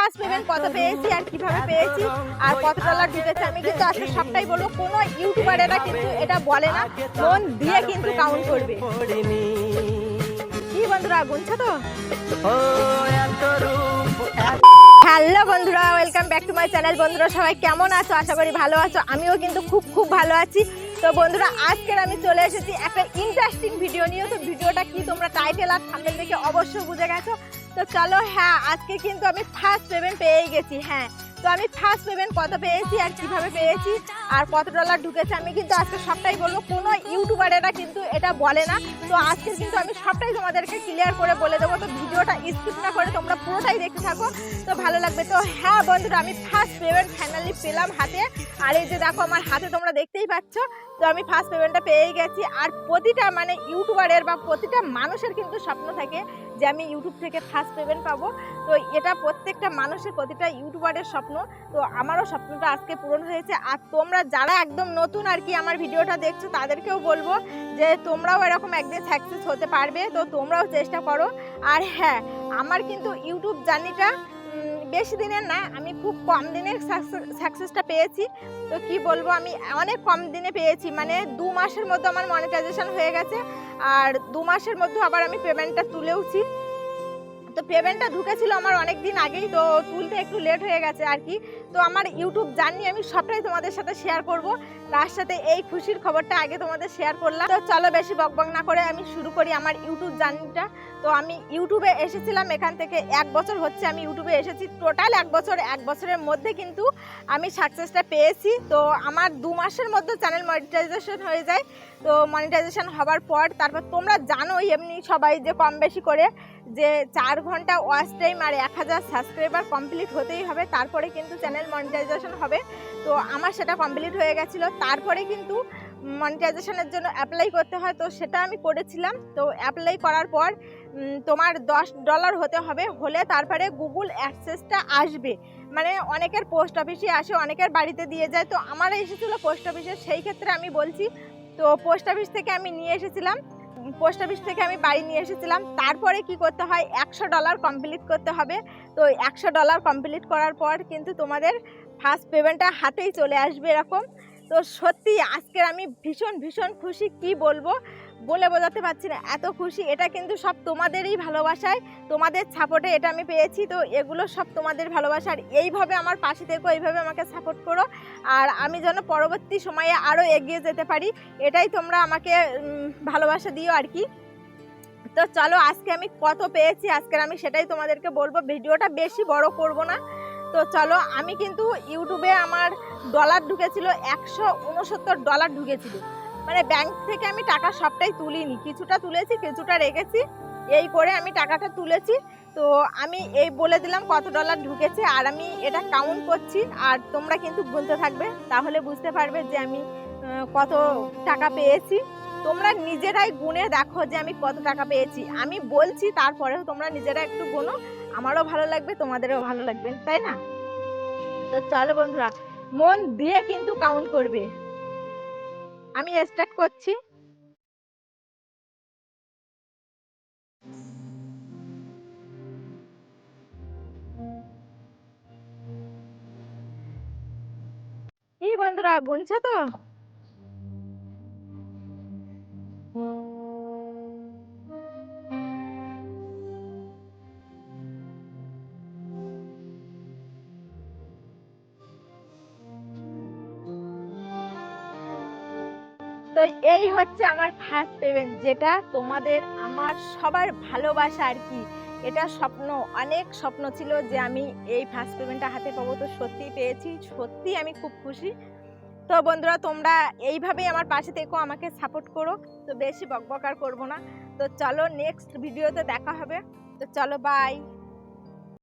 First payment কত পেয়েছি আর কীভাবে পেয়েছি আর কত ডলার ঢুকেছে আমি কিন্তু আজকে সবটাই বলব, কোনো ইউটিউবারেরা কিন্তু এটা বলে না, মন দিয়ে কিন্তু কাউন্ট করবে। কি বন্ধুরা, গুনছো তো? হ্যালো বন্ধুরা welcome back to my channel বন্ধুরা, সবাই কেমন আছো? আশা করি ভালো আছো। আমিও কিন্তু খুব খুব ভালো আছি। তো বন্ধুরা, আজকের আমি চলে এসেছি একটা ইন্টারেস্টিং ভিডিও নিয়ে। তো ভিডিওটা কি তোমরা টাইটেল আর থাম্বনেল দেখে অবশ্যই বুঝে গেছো। তো চলো হ্যাঁ আজকে কিন্তু আমি ফার্স্ট পেমেন্ট পেয়েই গেছি হ্যাঁ। তো আমি ফার্স্ট পেমেন্ট কত পেয়েছি আর কীভাবে পেয়েছি আর কত ডলার ঢুকেছে, আমি কিন্তু আজকে সবটাই বলব। কোনো ইউটিউবারেরা কিন্তু এটা বলে না। তো আজকে কিন্তু আমি সবটাই তোমাদেরকে ক্লিয়ার করে বলে দেবো। তো ভিডিওটা স্কিপ না করে তোমরা পুরোটাই দেখতে থাকো। তো ভালো লাগবে। তো হ্যাঁ বন্ধুরা, আমি ফার্স্ট পেমেন্ট ফাইনালি পেলাম হাতে। আর এই যে দেখো আমার হাতে তোমরা দেখতেই পাচ্ছ, তো আমি ফার্স্ট পেমেন্টটা পেয়ে গেছি। আর প্রতিটা মানে ইউটিউবারের বা প্রতিটা মানুষের কিন্তু স্বপ্ন থাকে যে আমি ইউটিউব থেকে ফার্স্ট পেমেন্ট পাবো। তো এটা প্রত্যেকটা মানুষের, প্রতিটা ইউটিউবারের স্বপ্ন। তো আমারও স্বপ্নটা আজকে পূরণ হয়েছে। আর তোমরা যারা একদম নতুন আর কি আমার ভিডিওটা দেখছ, তাদেরকেও বলব যে তোমরাও এরকম একদিন সাকসেস হতে পারবে। তো তোমরাও চেষ্টা করো। আর হ্যাঁ আমার কিন্তু ইউটিউব জার্নিটা বেশি দিনের না, আমি খুব কম দিনের সাকসেসটা পেয়েছি। তো কি বলব, আমি অনেক কম দিনে পেয়েছি মানে দু মাসের মধ্যে আমার মনিটাইজেশন হয়ে গেছে, আর দু মাসের মধ্যে আবার আমি পেমেন্টটা তুলেওছি। তো পেমেন্টটা ঢুকেছিল আমার অনেক দিন আগেই, তো তুলতে একটু লেট হয়ে গেছে আর কি। তো আমার ইউটিউব জার্নি আমি সবটাই তোমাদের সাথে শেয়ার করব। তার সাথে এই খুশির খবরটা আগে তোমাদের শেয়ার করলাম। তো চলো বেশি বকবক না করে আমি শুরু করি আমার ইউটিউব জার্নিটা তো আমি ইউটিউবে এসেছিলাম, এখান থেকে এক বছর হচ্ছে আমি ইউটিউবে এসেছি। টোটাল এক বছর, এক বছরের মধ্যে কিন্তু আমি সাকসেসটা পেয়েছি। তো আমার দু মাসের মধ্যে চ্যানেল মনিটাইজেশন হয়ে যায়। তো মনিটাইজেশন হওয়ার পর, তারপর তোমরা জানোই এমনি সবাই যে কম বেশি করে। যে চার ঘণ্টা ওয়াচ টাইম আর এক হাজার সাবস্ক্রাইবার কমপ্লিট হতেই হবে। তারপরে কিন্তু চ্যানেল মনিটাইজেশন হবে। তো আমার সেটা কমপ্লিট হয়ে গেছিল। তারপরে কিন্তু মনিটাইজেশনের জন্য অ্যাপ্লাই করতে হয়। তো সেটা আমি করেছিলাম। তো অ্যাপ্লাই করার পর তোমার দশ ডলার হতে হবে। হলে তারপরে গুগল অ্যাক্সেসটা আসবে। মানে অনেকের পোস্ট অফিসে আসে, অনেকের বাড়িতে দিয়ে যায়। তো আমার এসেছিল পোস্ট অফিসে সেই ক্ষেত্রে আমি বলছি, তো পোস্ট অফিস থেকে আমি নিয়ে এসেছিলাম। পোস্ট অফিস থেকে আমি বাড়ি নিয়ে এসেছিলাম। তারপরে কি করতে হয়? একশো ডলার কমপ্লিট করতে হবে। তো একশো ডলার কমপ্লিট করার পর কিন্তু তোমাদের ফার্স্ট পেমেন্টটা হাতেই চলে আসবে এরকম। তো সত্যি আজকের আমি ভীষণ ভীষণ খুশি। কি বলব? বলে বোঝাতে পারছি না, এত খুশি। এটা কিন্তু সব তোমাদেরই ভালোবাসায়, তোমাদের সাপোর্টে এটা আমি পেয়েছি। তো এগুলো সব তোমাদের ভালোবাসার। এইভাবে আমার পাশে থেকো, এইভাবে আমাকে সাপোর্ট করো। আর আমি যেন পরবর্তী সময়ে আরও এগিয়ে যেতে পারি, এটাই তোমরা আমাকে ভালোবাসা দিও আর কি। তো চলো, আজকে আমি কত পেয়েছি, আজকের আমি সেটাই তোমাদেরকে বলব। ভিডিওটা বেশি বড় করব না। তো চলো, আমি কিন্তু ইউটিউবে আমার ডলার ঢুকেছিল, একশো উনসত্তর ডলার ঢুকেছিল। মানে ব্যাংক থেকে আমি টাকা সবটাই তুলিনি। কিছুটা তুলেছি, কিছুটা রেখেছি। এই করে আমি টাকাটা তুলেছি। তো আমি এই বলে দিলাম কত ডলার ঢুকেছে আর আমি এটা কাউন্ট করছি। আর তোমরা কিন্তু গুনতে থাকবে। তাহলে বুঝতে পারবে যে আমি কত টাকা পেয়েছি। তোমরা নিজেরাই গুনে দেখো যে আমি কত টাকা পেয়েছি। আমি বলছি, তারপরেও তোমরা নিজেরা একটু গুনো। আমারও ভালো লাগবে, তোমাদেরও ভালো লাগবে, তাই না? তো চলো বন্ধুরা, মন দিয়ে কিন্তু কাউন্ট করবে। আমি স্টার্ট করছি। কি বন্ধুরা গুনছো তো? তো এই হচ্ছে আমার ফার্স্ট পেমেন্ট যেটা তোমাদের আমার সবার ভালোবাসা আর কি। এটা স্বপ্ন, অনেক স্বপ্ন ছিল যে আমি এই ফার্স্ট পেমেন্টটা হাতে পাবো। তো সত্যি পেয়েছি সত্যি আমি খুব খুশি। তো বন্ধুরা, তোমরা এইভাবেই আমার পাশে থেকো, আমাকে সাপোর্ট করো। তো বেশি বকবক আর করব না। তো চলো নেক্সট ভিডিওতে দেখা হবে। তো চলো বাই